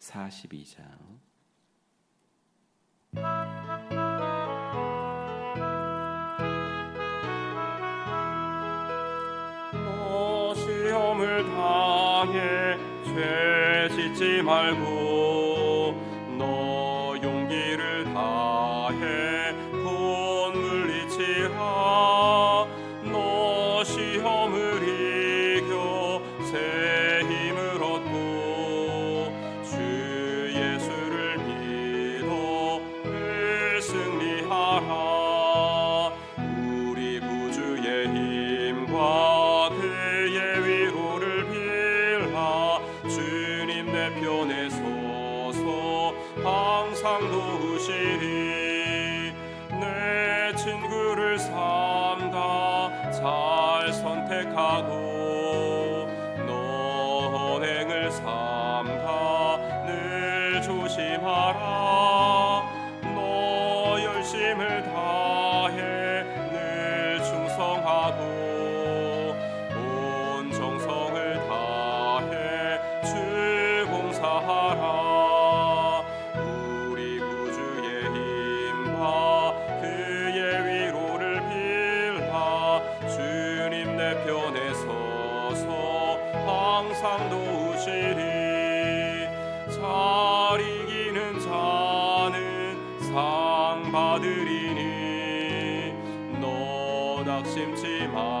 342장. 너 시험을 당해 죄 짓지 말고 상 받으리니. 너 낙심치 말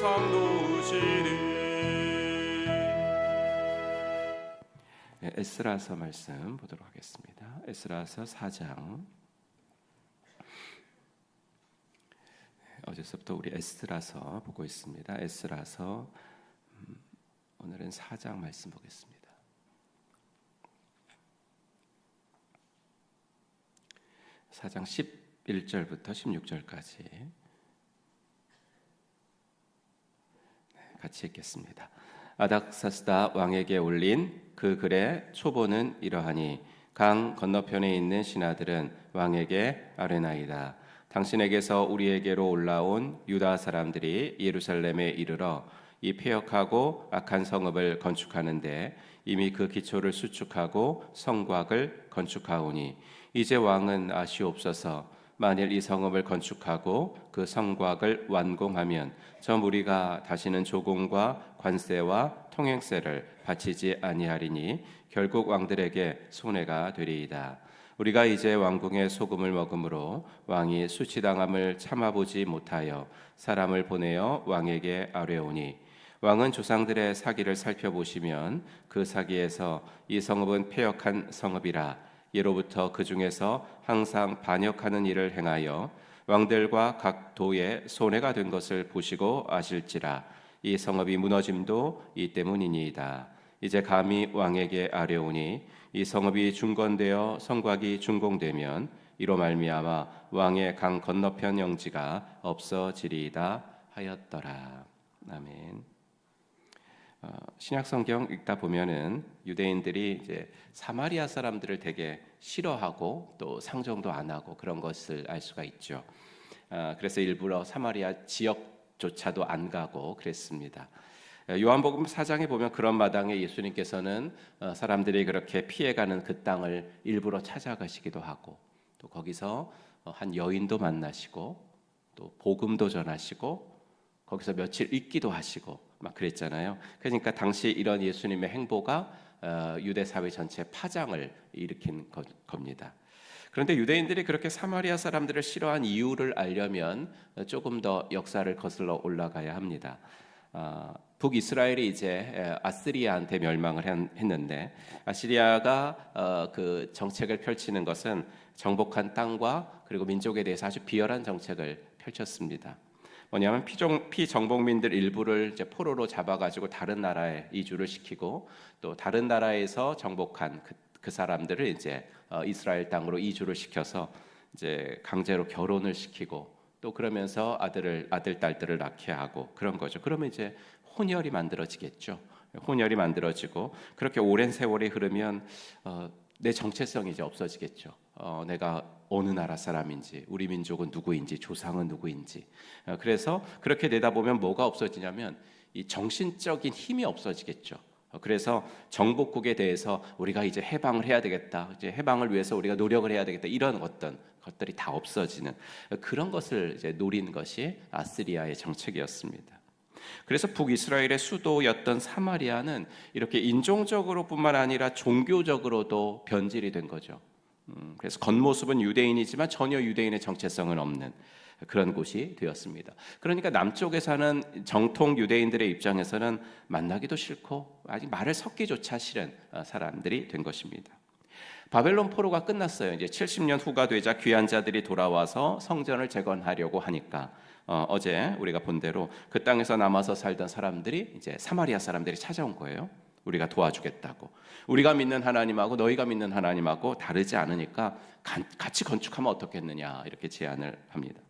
항상 도우시리 네, 에스라서 말씀 보도록 하겠습니다. 에스라서 4장. 어제서부터 우리 에스라서 보고 있습니다. 에스라서 음, 오늘은 4장 말씀 보겠습니다. 사장 11절부터 16절까지 같이 읽겠습니다. 아닥사스다 왕에게 올린 그 글의 초보는 이러하니 강 건너편에 있는 신하들은 왕에게 아뢰나이다. 당신에게서 우리에게로 올라온 유다 사람들이 예루살렘에 이르러 이 폐역하고 악한 성읍을 건축하는데 이미 그 기초를 수축하고 성곽을 건축하오니 이제 왕은 아시옵소서 만일 이 성읍을 건축하고 그 성곽을 완공하면 저 무리가 다시는 조공과 관세와 통행세를 바치지 아니하리니 결국 왕들에게 손해가 되리이다. 우리가 이제 왕궁의 소금을 먹음으로 왕이 수치당함을 참아보지 못하여 사람을 보내어 왕에게 아뢰오니 왕은 조상들의 사기를 살펴보시면 그 사기에서 이 성읍은 폐역한 성읍이라 예로부터 그 중에서 항상 반역하는 일을 행하여 왕들과 각 도에 손해가 된 것을 보시고 아실지라 이 성읍이 무너짐도 이 때문이니이다. 이제 감히 왕에게 아뢰오니 이 성읍이 중건되어 성곽이 준공되면 이로 말미암아 왕의 강 건너편 영지가 없어지리이다 하였더라. 아멘. 어, 신약 성경 읽다 보면은 유대인들이 이제 사마리아 사람들을 되게 싫어하고 또 상정도 안 하고 그런 것을 알 수가 있죠. 어, 그래서 일부러 사마리아 지역조차도 안 가고 그랬습니다. 어, 요한복음 4장에 보면 그런 마당에 예수님께서는 어, 사람들이 그렇게 피해가는 그 땅을 일부러 찾아가시기도 하고 또 거기서 어, 한 여인도 만나시고 또 복음도 전하시고 거기서 며칠 있기도 하시고 막 그랬잖아요. 그러니까 당시 이런 예수님의 행보가 어, 유대 사회 전체 파장을 일으킨 거- 겁니다. 그런데 유대인들이 그렇게 사마리아 사람들을 싫어한 이유를 알려면 어, 조금 더 역사를 거슬러 올라가야 합니다. 아, 북이스라엘이 이제 에, 아스리아한테 멸망을 한- 했는데 아시리아가 어, 그 정책을 펼치는 것은 정복한 땅과 그리고 민족에 대해서 아주 비열한 정책을 펼쳤습니다. 뭐냐면 피정, 피정복민들 일부를 이제 포로로 잡아가지고 다른 나라에 이주를 시키고 또 다른 나라에서 정복한 그, 그 사람들을 이제 어, 이스라엘 땅으로 이주를 시켜서 이제 강제로 결혼을 시키고 또 그러면서 아들을 아들 딸들을 낳게 하고 그런 거죠. 그러면 이제 혼혈이 만들어지겠죠. 혼혈이 만들어지고 그렇게 오랜 세월이 흐르면 어, 내 정체성이 이제 없어지겠죠. 어, 내가 어느 나라 사람인지, 우리 민족은 누구인지, 조상은 누구인지. 어, 그래서 그렇게 되다 보면 뭐가 없어지냐면 이 정신적인 힘이 없어지겠죠. 어, 그래서 정복국에 대해서 우리가 이제 해방을 해야 되겠다. 이제 해방을 위해서 우리가 노력을 해야 되겠다. 이런 어떤 것들이 다 없어지는 어, 그런 것을 이제 노린 것이 아스리아의 정책이었습니다. 그래서 북이스라엘의 수도였던 사마리아는 이렇게 인종적으로뿐만 아니라 종교적으로도 변질이 된 거죠. 음, 그래서 겉모습은 유대인이지만 전혀 유대인의 정체성은 없는 그런 곳이 되었습니다. 그러니까 남쪽에 사는 정통 유대인들의 입장에서는 만나기도 싫고 아직 말을 섞기조차 싫은 어, 사람들이 된 것입니다. 바벨론 포로가 끝났어요. 이제 70년 후가 되자 귀한 자들이 돌아와서 성전을 재건하려고 하니까 어, 어제 우리가 본 대로 그 땅에서 남아서 살던 사람들이 이제 사마리아 사람들이 찾아온 거예요. 우리가 도와주겠다고. 우리가 믿는 하나님하고 너희가 믿는 하나님하고 다르지 않으니까 간- 같이 건축하면 어떻겠느냐 이렇게 제안을 합니다.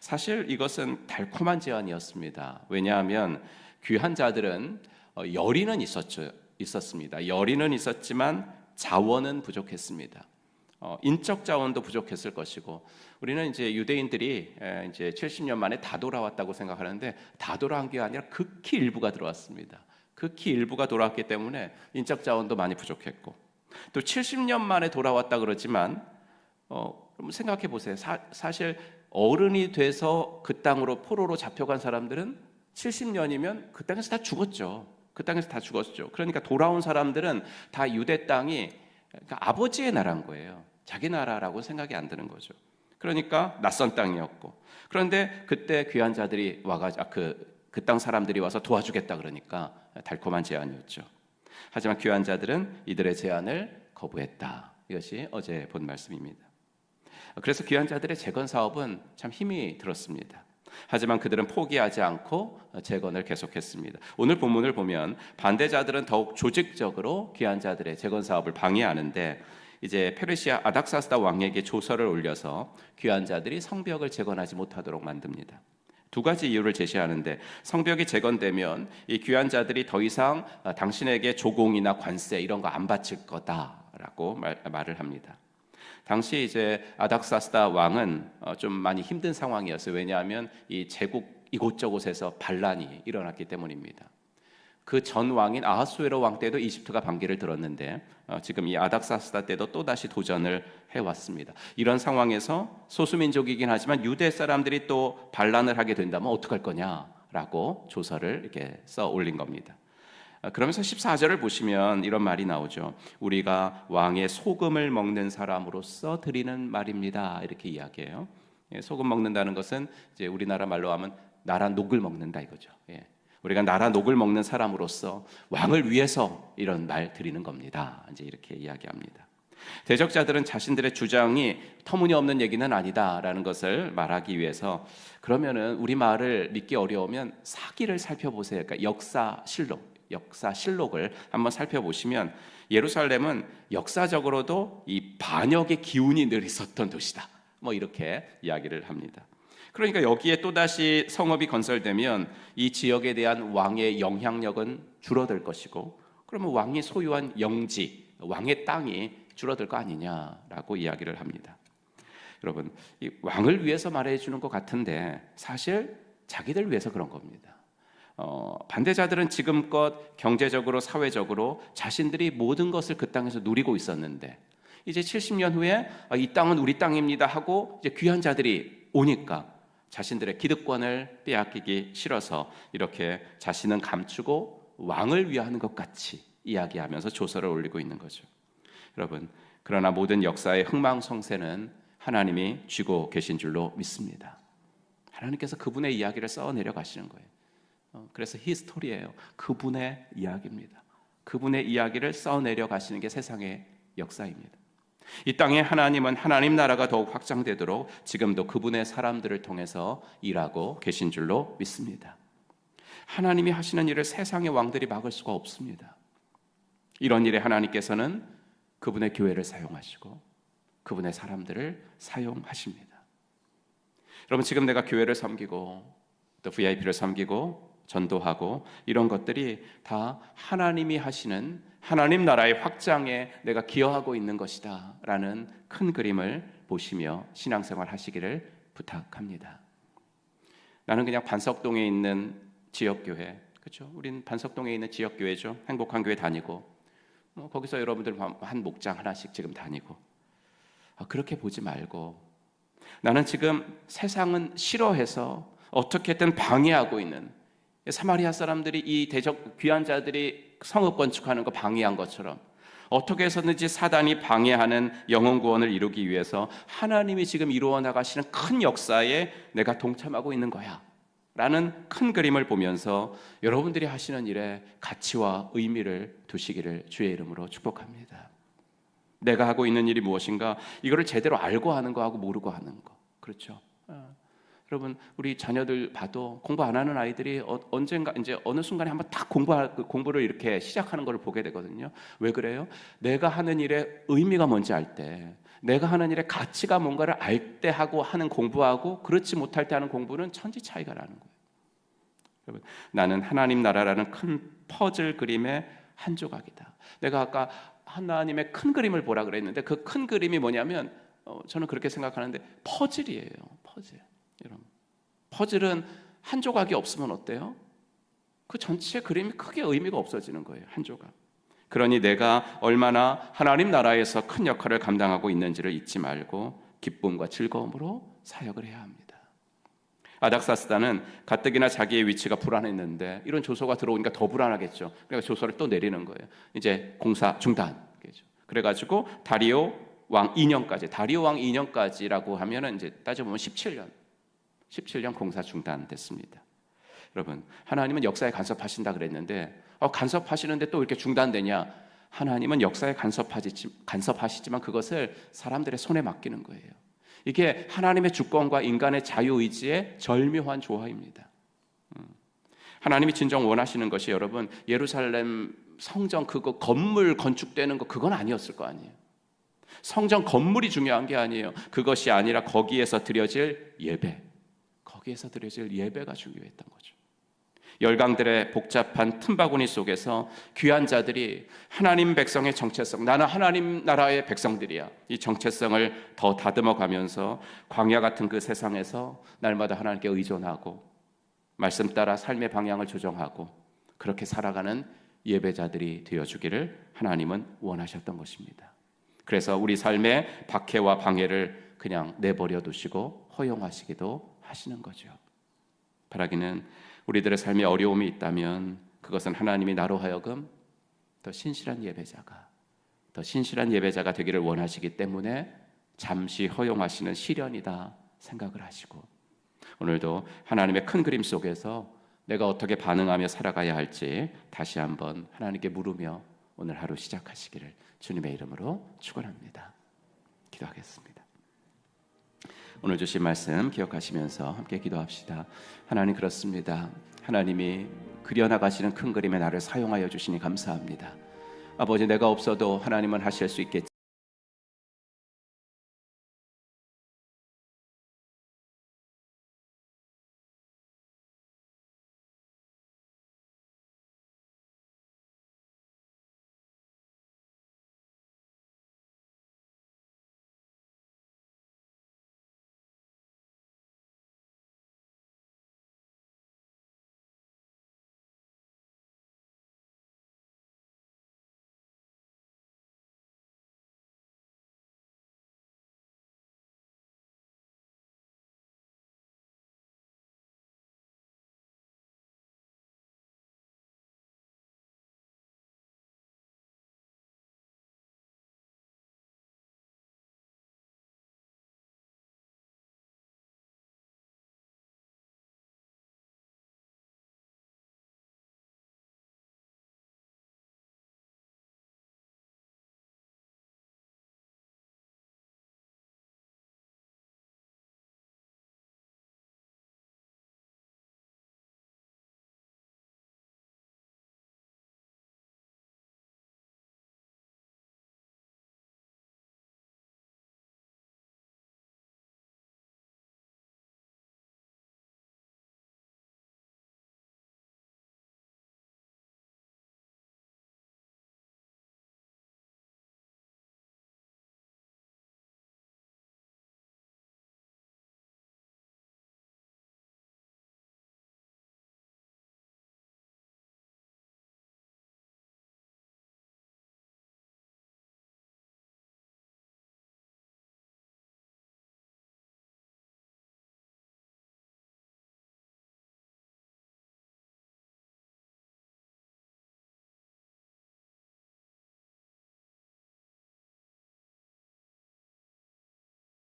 사실 이것은 달콤한 제안이었습니다. 왜냐하면 귀한 자들은 어, 열의는 있었죠, 있었습니다. 열의는 있었지만 자원은 부족했습니다. 어, 인적 자원도 부족했을 것이고 우리는 이제 유대인들이 에, 이제 70년 만에 다 돌아왔다고 생각하는데 다 돌아온 게 아니라 극히 일부가 들어왔습니다. 극히 일부가 돌아왔기 때문에 인적 자원도 많이 부족했고 또 70년 만에 돌아왔다 그러지만 어, 생각해 보세요. 사, 사실 어른이 돼서 그 땅으로 포로로 잡혀간 사람들은 70년이면 그 땅에서 다 죽었죠. 그 땅에서 다 죽었죠. 그러니까 돌아온 사람들은 다 유대 땅이 그러니까 아버지의 나라인 거예요. 자기 나라라고 생각이 안 드는 거죠. 그러니까 낯선 땅이었고 그런데 그때 귀한 자들이 와가지고 그 그 땅 사람들이 와서 도와주겠다 그러니까 달콤한 제안이었죠. 하지만 귀한 자들은 이들의 제안을 거부했다. 이것이 어제 본 말씀입니다. 그래서 귀한 자들의 재건 사업은 참 힘이 들었습니다. 하지만 그들은 포기하지 않고 재건을 계속했습니다. 오늘 본문을 보면 반대자들은 더욱 조직적으로 귀한 자들의 재건 사업을 방해하는데 이제 페르시아 아닥사스다 왕에게 조서를 올려서 귀한 자들이 성벽을 재건하지 못하도록 만듭니다. 두 가지 이유를 제시하는데 성벽이 재건되면 이 귀한 자들이 더 이상 아, 당신에게 조공이나 관세 이런 거 안 바칠 거다라고 말, 말을 합니다. 당시 이제 아닥사스다 왕은 어, 좀 많이 힘든 상황이었어요. 왜냐하면 이 제국 이곳저곳에서 반란이 일어났기 때문입니다. 그 전 왕인 아하수에로 왕 때도 이집트가 반기를 들었는데 어, 지금 이 아닥사스다 때도 또 다시 도전을 해왔습니다. 이런 상황에서 소수민족이긴 하지만 유대 사람들이 또 반란을 하게 된다면 어떡할 거냐라고 조서를 이렇게 써 올린 겁니다. 아, 그러면서 14절을 보시면 이런 말이 나오죠. 우리가 왕의 소금을 먹는 사람으로서 드리는 말입니다. 이렇게 이야기해요. 예, 소금 먹는다는 것은 이제 우리나라 말로 하면 나라 녹을 먹는다 이거죠. 예. 우리가 나라 녹을 먹는 사람으로서 왕을 위해서 이런 말 드리는 겁니다. 이제 이렇게 이야기합니다. 대적자들은 자신들의 주장이 터무니없는 얘기는 아니다라는 것을 말하기 위해서 그러면은 우리 말을 믿기 어려우면 사기를 살펴보세요. 그러니까 역사 실록, 역사 실록을 한번 살펴보시면 예루살렘은 역사적으로도 이 반역의 기운이 늘 있었던 도시다. 뭐 이렇게 이야기를 합니다. 그러니까 여기에 또다시 성읍이 건설되면 이 지역에 대한 왕의 영향력은 줄어들 것이고 그러면 왕이 소유한 영지, 왕의 땅이 줄어들 거 아니냐라고 이야기를 합니다. 여러분 이 왕을 위해서 말해 주는 것 같은데 사실 자기들 위해서 그런 겁니다. 어, 반대자들은 지금껏 경제적으로 사회적으로 자신들이 모든 것을 그 땅에서 누리고 있었는데 이제 70년 후에 아, 이 땅은 우리 땅입니다 하고 이제 귀한 자들이 오니까 자신들의 기득권을 빼앗기기 싫어서 이렇게 자신은 감추고 왕을 위하는 것 같이 이야기하면서 조서를 올리고 있는 거죠. 여러분, 그러나 모든 역사의 흥망성쇠는 하나님이 쥐고 계신 줄로 믿습니다. 하나님께서 그분의 이야기를 써 내려가시는 거예요. 어, 그래서 히스토리예요. 그분의 이야기입니다. 그분의 이야기를 써 내려가시는 게 세상의 역사입니다. 이 땅에 하나님은 하나님 나라가 더욱 확장되도록 지금도 그분의 사람들을 통해서 일하고 계신 줄로 믿습니다. 하나님이 하시는 일을 세상의 왕들이 막을 수가 없습니다. 이런 일에 하나님께서는 그분의 교회를 사용하시고 그분의 사람들을 사용하십니다. 여러분 지금 내가 교회를 섬기고 또 VIP를 섬기고 전도하고 이런 것들이 다 하나님이 하시는 하나님 나라의 확장에 내가 기여하고 있는 것이다 라는 큰 그림을 보시며 신앙생활 하시기를 부탁합니다. 나는 그냥 반석동에 있는 지역 교회, 그렇죠? 우린 반석동에 있는 지역 교회죠. 행복한 교회 다니고 뭐 거기서 여러분들 한 목장 하나씩 지금 다니고 아, 그렇게 보지 말고 나는 지금 세상은 싫어해서 어떻게든 방해하고 있는 사마리아 사람들이 이 대적 귀한 자들이 성읍 건축하는 거 방해한 것처럼 어떻게 해서든지 사단이 방해하는 영혼 구원을 이루기 위해서 하나님이 지금 이루어 나가시는 큰 역사에 내가 동참하고 있는 거야. 라는 큰 그림을 보면서 여러분들이 하시는 일에 가치와 의미를 두시기를 주의 이름으로 축복합니다. 내가 하고 있는 일이 무엇인가 이거를 제대로 알고 하는 거하고 모르고 하는 거 그렇죠. 어. 여러분 우리 자녀들 봐도 공부 안 하는 아이들이 어, 언젠가 이제 어느 순간에 한번 딱 공부 공부를 이렇게 시작하는 걸 보게 되거든요. 왜 그래요? 내가 하는 일의 의미가 뭔지 알 때, 내가 하는 일의 가치가 뭔가를 알 때 하고 하는 공부하고 그렇지 못할 때 하는 공부는 천지 차이가 나는 거예요. 여러분 나는 하나님 나라라는 큰 퍼즐 그림의 한 조각이다. 내가 아까 하나님의 큰 그림을 보라 그랬는데 그 큰 그림이 뭐냐면 어, 저는 그렇게 생각하는데 퍼즐이에요. 퍼즐. 여러분. 퍼즐은 한 조각이 없으면 어때요? 그 전체 그림이 크게 의미가 없어지는 거예요. 한 조각. 그러니 내가 얼마나 하나님 나라에서 큰 역할을 감당하고 있는지를 잊지 말고 기쁨과 즐거움으로 사역을 해야 합니다. 아닥사스다는 가뜩이나 자기의 위치가 불안했는데 이런 조서가 들어오니까 더 불안하겠죠. 그러니까 조서를 또 내리는 거예요. 이제 공사 중단. 그래가지고 다리오 왕 2년까지 다리오 왕 2년까지라고 하면은 이제 따져보면 17년 17년 공사 중단됐습니다. 여러분 하나님은 역사에 간섭하신다 그랬는데 어, 간섭하시는데 또 이렇게 중단되냐? 하나님은 역사에 간섭하지, 간섭하시지만 그것을 사람들의 손에 맡기는 거예요. 이게 하나님의 주권과 인간의 자유의지의 절묘한 조화입니다. 음. 하나님이 진정 원하시는 것이 여러분 예루살렘 성전 그거 건물 건축되는 거 그건 아니었을 거 아니에요. 성전 건물이 중요한 게 아니에요. 그것이 아니라 거기에서 드려질 예배. 거기에서 드려질 예배가 중요했던 거죠. 열강들의 복잡한 틈바구니 속에서 귀한 자들이 하나님 백성의 정체성, 나는 하나님 나라의 백성들이야. 이 정체성을 더 다듬어 가면서 광야 같은 그 세상에서 날마다 하나님께 의존하고 말씀 따라 삶의 방향을 조정하고 그렇게 살아가는 예배자들이 되어주기를 하나님은 원하셨던 것입니다. 그래서 우리 삶의 박해와 방해를 그냥 내버려 두시고 허용하시기도 하시는 거죠. 바라기는 우리들의 삶에 어려움이 있다면 그것은 하나님이 나로 하여금 더 신실한 예배자가 더 신실한 예배자가 되기를 원하시기 때문에 잠시 허용하시는 시련이다 생각을 하시고 오늘도 하나님의 큰 그림 속에서 내가 어떻게 반응하며 살아가야 할지 다시 한번 하나님께 물으며 오늘 하루 시작하시기를 주님의 이름으로 축원합니다. 기도하겠습니다. 오늘 주신 말씀 기억하시면서 함께 기도합시다. 하나님 그렇습니다. 하나님이 그려나가시는 큰 그림에 나를 사용하여 주시니 감사합니다. 아버지 내가 없어도 하나님은 하실 수 있겠지.